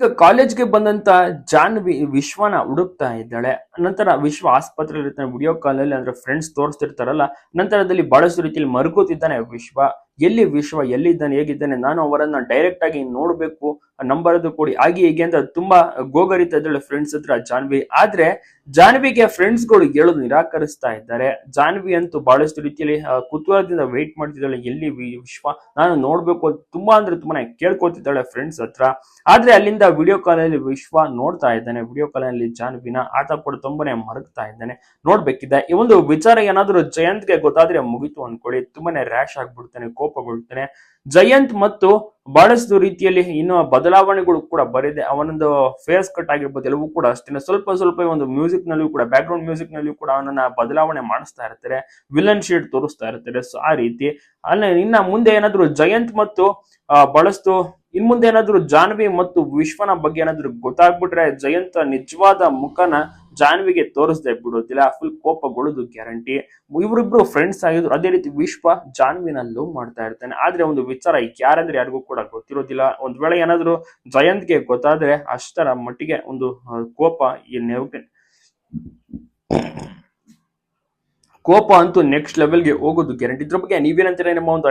ಈಗ ಕಾಲೇಜ್ಗೆ ಬಂದಂತ ಜಾನ್ವಿ ವಿಶ್ವನ ಹುಡುಕ್ತಾ ಇದ್ದಾಳೆ. ನಂತರ ವಿಶ್ವ ಆಸ್ಪತ್ರೆ ವಿಡಿಯೋ ಕಾಲಲ್ಲಿ ಅಂದ್ರೆ ಫ್ರೆಂಡ್ಸ್ ತೋರಿಸ್ತಿರ್ತಾರಲ್ಲ, ನಂತರದಲ್ಲಿ ಬಹಳಷ್ಟು ರೀತಿಯಲ್ಲಿ ಮರುಗುತ್ತಿದ್ದಾನೆ ವಿಶ್ವ. ಎಲ್ಲಿ ವಿಶ್ವ ಎಲ್ಲಿದ್ದಾನೆ, ಹೇಗಿದ್ದಾನೆ, ನಾನು ಅವರನ್ನ ಡೈರೆಕ್ಟ್ ಆಗಿ ನೋಡ್ಬೇಕು ನಂಬರದು ಕೊಡಿ. ಹಾಗೆ ಹೀಗೆ ಅಂತ ತುಂಬಾ ಗೋಗರಿತಾ ಇದ್ದಾಳೆ ಫ್ರೆಂಡ್ಸ್ ಹತ್ರ ಜಾನ್ವಿ. ಆದ್ರೆ ಜಾನ್ವಿಗೆ ಫ್ರೆಂಡ್ಸ್ಗಳು ಹೇಳೋದು ನಿರಾಕರಿಸ್ತಾ ಇದ್ದಾರೆ. ಜಾನ್ವಿ ಅಂತೂ ಬಹಳಷ್ಟು ರೀತಿಯಲ್ಲಿ ಕುತೂಹಲದಿಂದ ವೇಟ್ ಮಾಡ್ತಿದ್ದಾಳೆ. ಎಲ್ಲಿ ವಿಶ್ವ? ನಾನು ನೋಡ್ಬೇಕು ತುಂಬಾ ಅಂದ್ರೆ ತುಂಬಾನೇ ಕೇಳ್ಕೊತಿದ್ದಾಳೆ ಫ್ರೆಂಡ್ಸ್ ಹತ್ರ. ಆದ್ರೆ ಅಲ್ಲಿಂದ ವಿಡಿಯೋ ಕಾಲ್ ಅಲ್ಲಿ ವಿಶ್ವ ನೋಡ್ತಾ ಇದ್ದಾನೆ. ವಿಡಿಯೋ ಕಾಲ್ ಅಲ್ಲಿ ಜಾನ್ವಿನ ಆತ ಕೂಡ ತುಂಬಾನೇ ಮರಗ್ತಾ ಇದ್ದಾನೆ. ನೋಡ್ಬೇಕಿದೆ. ಈ ಒಂದು ವಿಚಾರ ಏನಾದ್ರೂ ಜಯಂತ್ಗೆ ಗೊತ್ತಾದ್ರೆ ಮುಗಿತು ಅನ್ಕೊಳ್ಳಿ. ತುಂಬಾನೇ ರ್ಯಾಶ್ ಆಗ್ಬಿಡ್ತಾನೆ ಕೋಪಗೊಳ್ತಾನೆ ಜಯಂತ್ ಮತ್ತು ಬಹಳಷ್ಟು ರೀತಿಯಲ್ಲಿ ಇನ್ನು ಬದಲಾವಣೆಗಳು ಕೂಡ ಬರಿದೆ. ಅವನೊಂದು ಫೇಸ್ ಕಟ್ ಆಗಿರ್ಬೋದು, ಎಲ್ಲವೂ ಕೂಡ ಅಷ್ಟೇ. ಸ್ವಲ್ಪ ಸ್ವಲ್ಪ ಒಂದು ಮ್ಯೂಸಿಕ್ ನಲ್ಲಿಯೂ ಕೂಡ ಬ್ಯಾಕ್ ಗ್ರೌಂಡ್ ಮ್ಯೂಸಿಕ್ ನಲ್ಲಿಯೂ ಕೂಡ ಅವನನ್ನ ಬದಲಾವಣೆ ಮಾಡಿಸ್ತಾ ಇರ್ತಾರೆ. ವಿಲನ್ ಶೀಟ್ ತೋರಿಸ್ತಾ ಇರ್ತಾರೆ. ಸೊ ಆ ರೀತಿ. ಅಲ್ಲ ಇನ್ನ ಮುಂದೆ ಏನಾದ್ರು ಜಯಂತ್ ಮತ್ತು ಬಹಳಷ್ಟು ಇನ್ ಮುಂದೆ ಏನಾದ್ರು ಜಾನ್ವಿ ಮತ್ತು ವಿಶ್ವನ ಬಗ್ಗೆ ಏನಾದ್ರು ಗೊತ್ತಾಗ್ಬಿಟ್ರೆ ಜಯಂತ ನಿಜವಾದ ಮುಖನ ಜಾನ್ವಿಗೆ ತೋರಿಸ್ದೆ ಬಿಡೋದಿಲ್ಲ ಫುಲ್ ಕೋಪಗೊಳ್ಳೋದು ಗ್ಯಾರಂಟಿ ಇವರಿಬ್ರು ಫ್ರೆಂಡ್ಸ್ ಆಗಿದ್ರು, ಅದೇ ರೀತಿ ವಿಶ್ವ ಜಾನ್ವಿನ ಲವ್ ಮಾಡ್ತಾ ಇರ್ತಾನೆ. ಆದ್ರೆ ಒಂದು ವಿಚಾರ ಯಾರಂದ್ರೆ ಯಾರಿಗೂ ಕೂಡ ಗೊತ್ತಿರೋದಿಲ್ಲ ಒಂದ್ ವೇಳೆ ಏನಾದ್ರು ಜಯಂತ್ಗೆ ಗೊತ್ತಾದ್ರೆ ಅಷ್ಟರ ಮಟ್ಟಿಗೆ ಒಂದು ಕೋಪ ಈ ಕೋಪ ಅಂತೂ ನೆಕ್ಸ್ಟ್ ಲೆವೆಲ್ಗೆ ಹೋಗೋದು ಗ್ಯಾರಂಟಿ ಇದ್ರ ಬಗ್ಗೆ ನೀವೇನಂತೀರ ನಿಮ್ಮ ಒಂದು